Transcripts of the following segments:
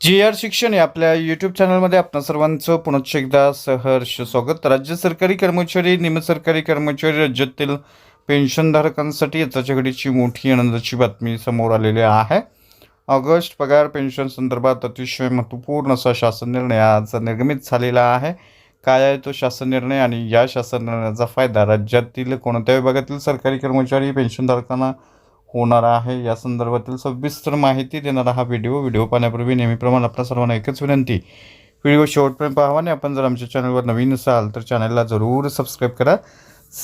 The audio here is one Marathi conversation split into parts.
जी आर शिक्षण या आपल्या यूट्यूब चॅनलमध्ये आपणा सर्वांचं पुनश्च एकदा सहर्ष स्वागत. राज्य सरकारी कर्मचारी निमसरकारी कर्मचारी राज्यातील पेन्शनधारकांसाठी याच्या घडीची मोठी आनंदाची बातमी समोर आलेली आहे. ऑगस्ट पगार पेन्शन संदर्भात अतिशय महत्त्वपूर्ण असा शासन निर्णय आज निर्गमित झालेला आहे. काय आहे तो शासन निर्णय आणि या शासन निर्णयाचा फायदा राज्यातील कोणत्या विभागातील सरकारी कर्मचारी पेन्शनधारकांना होणार आहे. या संदर्भातील सविस्तर माहिती देणारा हा व्हिडिओ व्हिडिओ पाहण्यापूर्वी नेहमीप्रमाणे आपल्या सर्वांना एकच विनंती. व्हिडिओ शेवटपर्यंत पाहावा आणि आपण जर आमच्या चॅनलवर नवीन असाल तर चॅनलला जरूर सबस्क्राईब करा.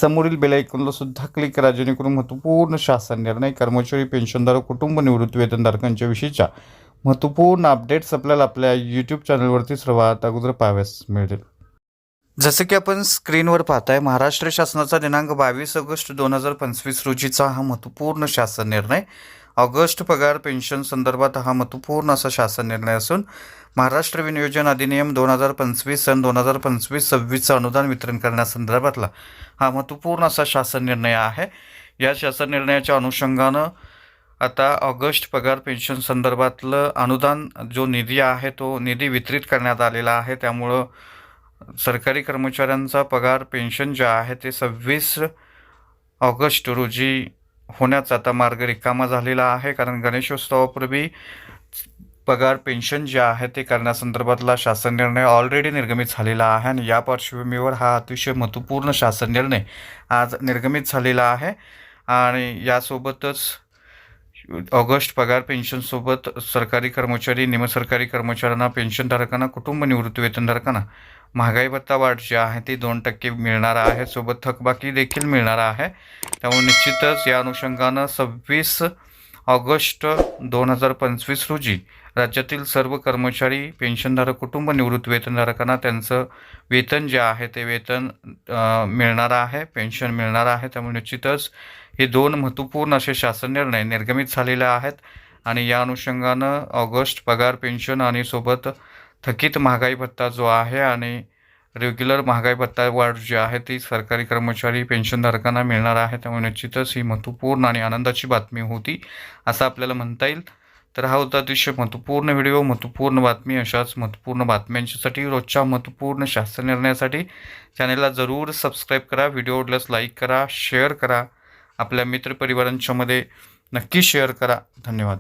समोरील बेल आयकॉनला सुद्धा क्लिक करा जेणेकरून महत्त्वपूर्ण शासन निर्णय कर्मचारी पेन्शनधारक कुटुंब निवृत्ती वेतनधारकांच्या विषयीच्या महत्त्वपूर्ण अपडेट्स आपल्याला आपल्या यूट्यूब चॅनलवरती सर्वात अगोदर पाहाव्यास मिळतील. जसं की आपण स्क्रीनवर पाहताय महाराष्ट्र शासनाचा दिनांक बावीस ऑगस्ट दोन हजार पंचवीस रोजीचा हा महत्त्वपूर्ण शासन निर्णय. ऑगस्ट पगार पेन्शन संदर्भात हा महत्त्वपूर्ण असा शासन निर्णय असून महाराष्ट्र विनियोजन अधिनियम दोन हजार पंचवीस सन दोन हजार पंचवीस सव्वीसचं अनुदान वितरण करण्यासंदर्भातला हा महत्त्वपूर्ण असा शासन निर्णय आहे. या शासन निर्णयाच्या अनुषंगानं आता ऑगस्ट पगार पेन्शन संदर्भातलं अनुदान जो निधी आहे तो निधी वितरित करण्यात आलेला आहे. त्यामुळं सरकारी कर्मचाऱ्यांचा पगार पेन्शन जे आहे ते सव्वीस ऑगस्ट रोजी होण्याचा आता मार्ग रिकामा झालेला आहे. कारण गणेशोत्सवापूर्वी पगार पेन्शन जे आहे ते करण्यासंदर्भातला शासन निर्णय ऑलरेडी निर्गमित झालेला आहे आणि या पार्श्वभूमीवर हा अतिशय महत्त्वपूर्ण शासन निर्णय आज निर्गमित झालेला आहे. आणि यासोबतच ऑगस्ट पगार पेन्शनसोबत सरकारी कर्मचारी निमसरकारी कर्मचाऱ्यांना पेन्शनधारकांना कुटुंब निवृत्ती वेतनधारकांना महागाई भत्ता वाढ जी आहे ती दोन टक्के मिळणार आहे. सोबत थकबाकी देखील मिळणार आहे. त्यामुळे निश्चितच या अनुषंगानं सव्वीस ऑगस्ट दोन हजार पंचवीस रोजी राज्यातील सर्व कर्मचारी पेन्शनधारक कुटुंब निवृत्त वेतनधारकांना त्यांचं वेतन जे आहे ते वेतन मिळणार आहे पेन्शन मिळणार आहे. त्यामुळे निश्चितच हे दोन महत्त्वपूर्ण असे शासन निर्णय निर्गमित झालेले आहेत आणि या अनुषंगानं ऑगस्ट पगार पेन्शन आणि सोबत थकीत महागाई भत्ता जो आहे आणि रेग्युलर महागाई भत्ता वाढ जी आहे ती सरकारी कर्मचारी पेन्शनधारकांना मिळणार आहे. त्यामुळे निश्चितच ही महत्त्वपूर्ण आणि आनंदाची बातमी होती असं आपल्याला म्हणता येईल. तर हा होता अतिशय महत्त्वपूर्ण व्हिडिओ महत्त्वपूर्ण बातमी अशाच महत्त्वपूर्ण बातम्यांच्यासाठी रोजच्या महत्त्वपूर्ण शासन निर्णयासाठी. चॅनलला जरूर सबस्क्राईब करा व्हिडिओ आवडल्यास लाईक करा शेअर करा. आपल्या मित्रपरिवारांच्यामध्ये नक्की शेअर करा. धन्यवाद.